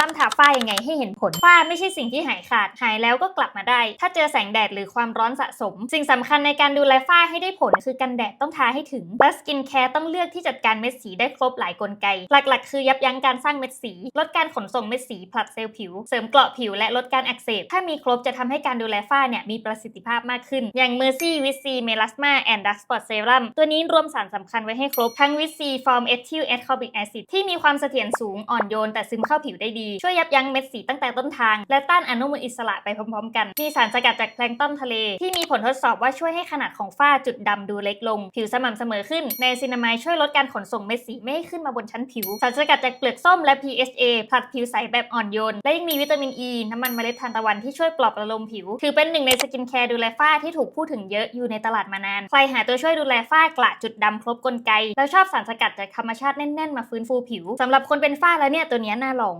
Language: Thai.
รั่มทาฝ้ายังไงให้เห็นผลฝ้าไม่ใช่สิ่งที่หายขาดหายแล้วก็กลับมาได้ ถ้าเจอแสงแดดหรือความร้อนสะสม สิ่งสำคัญในการดูแลฝ้าให้ได้ผลคือกันแดดต้องทาให้ถึงและสกินแคร์ต้องเลือกที่จัดการเม็ดสีได้ครบหลายกลไก หลักๆ คือยับยั้งการสร้างเม็ดสี ลดการขนส่งเม็ดสีผลัดเซลล์ผิว เสริมเกราะผิวและลดการอักเสบ ถ้ามีครบจะทำให้การดูแลฝ้าเนี่ยมีประสิทธิภาพมากขึ้น อย่าง Mercy w i t C Melasma and Dark Spot Serum ตัวนี้รวมสารสำคัญไว้ให้ครบทั้ง w i t C Form Ethyl Ascorbic Acid ที่มีความเสถียรสูงอ่อนโยนแต่ซึมเข้าผิวได้ดีช่วยยับยั้งเม็ดสีตั้งแต่ต้นทาง และต้านอนุมูลอิสระไปพร้อมๆกัน มีสารสกัดจากแพลงต้นทะเล ที่มีผลทดสอบว่าช่วยให้ขนาดของฝ้าจุดดำดูเล็กลง ผิวสม่ำเสมอขึ้น ในซินามายช่วยลดการขนส่งเม็ดสีไม่ให้ขึ้นมาบนชั้นผิว สารสกัดจากเปลือกส้มและ PHA ผลัดผิวใสแบบอ่อนโยน และยังมีวิตามินอ e, ีน้ำมันเมล็ดทานตะวันที่ช่วยปลอบประโลมผิว ถือเป็นหนึ่งในสกินแคร์ดูแลฝ้าที่ถูกพูดถึงเยอะอยู่ในตลาดมานาน ใครหาตัวช่วยดูแลฝ้ากระจุดดำครบกลไก แล้วชอบสารสกัดจากธรรมชาติแน่นๆมาฟื้นฟูผิวสำหรับคนเป็นฝ้าแล้วเนี่ยตัวนี้น่าลอง